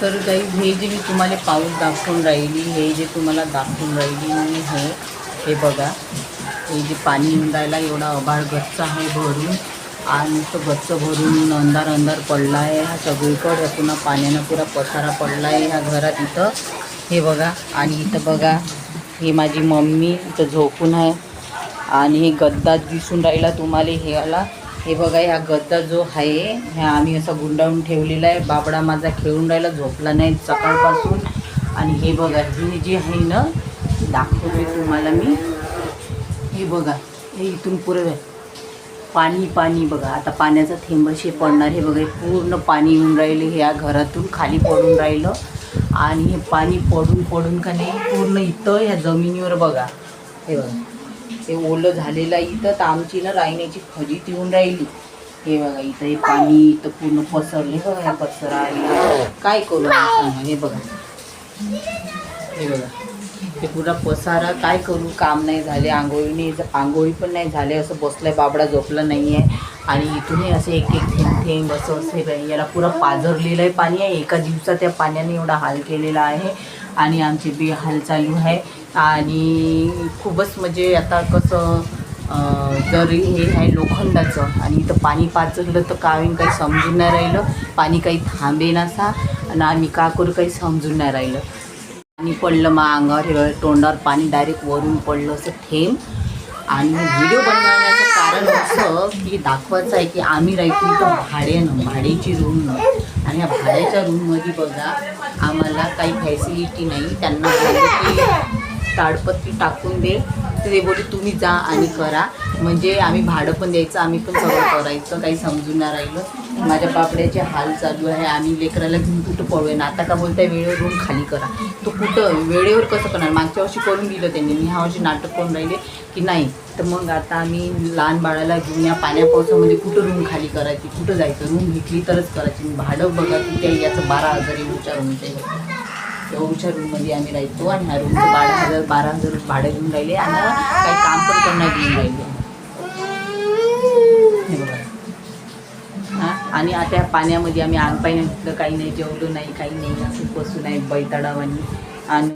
तर काही हे जे मी तुम्हाला पाऊस दाखवून राहिली हे जे तुम्हाला दाखवून राहिली मी हे हे बघा. हे जे पाणी येऊन राहिला एवढा अभाळ गच्च आहे भरून आणि तो गच्च भरून अंधार अंधार पडला आहे हा सगळीकडे पुन्हा पाण्यानं पुरा पसारा पडला आहे ह्या घरात इथं. हे बघा आणि इथं बघा ही माझी मम्मी इथं झोपून आहे. आणि हे गद्दा दिसून राहिला तुम्हाला हे आला हे बघा ह्या गद्दा जो आहे ह्या आम्ही असा गुंडाळून ठेवलेला आहे. बाबडा माझा खेळून राहिला झोपला नाही सकाळपासून. आणि हे बघा ही जी आहे ना दाखवते तुम्हाला मी. हे बघा हे इथून पुरं पाणी पाणी बघा. आता पाण्याचा थेंबशी पडणार. हे बघा पूर्ण पाणी येऊन राहिले. ह्या घरातून खाली पडून राहिलं. आणि हे पाणी पडून पडून का नाही पूर्ण इथं ह्या जमिनीवर बघा. हे बघा. हे ओलं झालेलं आहे इथं तर आमची ना रायण्याची खजीत येऊन राहिली. हे बघा इथं हे पाणी इथं पूर्ण पसरले बघा ह्या काय करू हे बघा. हे बघा. ते पुरा पसारा काय करू? काम नाही झाले आंघोळीने आंघोळी पण नाही झाले असं बसलाय बाबडा झोपला नाही आहे आणि इथूनही असं एक एक थेंब थेंब असं असे याला पुरा पाजरलेलं आहे पाणी आहे. एका दिवसात त्या पाण्याने एवढा हाल केलेला आहे. आणि आमची बी हाल चालू आहे. आणि खूपच म्हणजे आता कसं जर हे आहे लोखंडाचं आणि इथं पाणी पाचलं तर काय काही समजून नाही राहिलं. पाणी काही थांबे नसा आणि आम्ही का करू काही समजून नाही राहिलं. पाणी पडलं मग अंगावर हे तोंडावर पाणी डायरेक्ट वरून पडलं असं थेंब. आणि व्हिडिओ बनवण्याचं कारण असं की दाखवायचं आहे की आम्ही राहतो इथं भाड्यानं भाड्याची रूम आणि या भाड्याच्या रूममध्ये बघा आम्हाला काही फॅसिलिटी नाही. त्यांना ताडपत्री टाकून दे. तर ते बोलले तुम्ही जा आणि करा. म्हणजे आम्ही भाडं पण द्यायचं आम्ही पण सगळं करायचं काही समजून नाही राहिलं. माझ्या बापड्याचे हाल चालू आहे आम्ही लेकराला घेऊन कुठं पळूया? ना आता का बोलताय वेळेवर रूम खाली करा. तो कुठं? वेळेवर कसं करणार? मागच्या वर्षी करून दिलं त्यांनी. मी ह्या वर्षी नाटक करून राहिले की नाही. तर मग आता आम्ही लहान बाळाला घेऊन या पाण्या पावसामध्ये कुठं रूम खाली करायची कुठं जायचं? रूम घेतली तरच करायची. भाडं बघा की त्या याचं बारा हजार एवढच्या रूमच्या एवढच्या रूममध्ये आम्ही राहतो आणि ह्या रूमचं बारा हजार बारा हजार भाडं घेऊन राहिले आणि काही काम पण त्यांना घेऊन राहिले. आणि आता पाण्यामध्ये आम्ही अंग पाणी घेतलं काही नाही जेवलो नाही काही नाही असं बसून आहे बैताडावानी आणि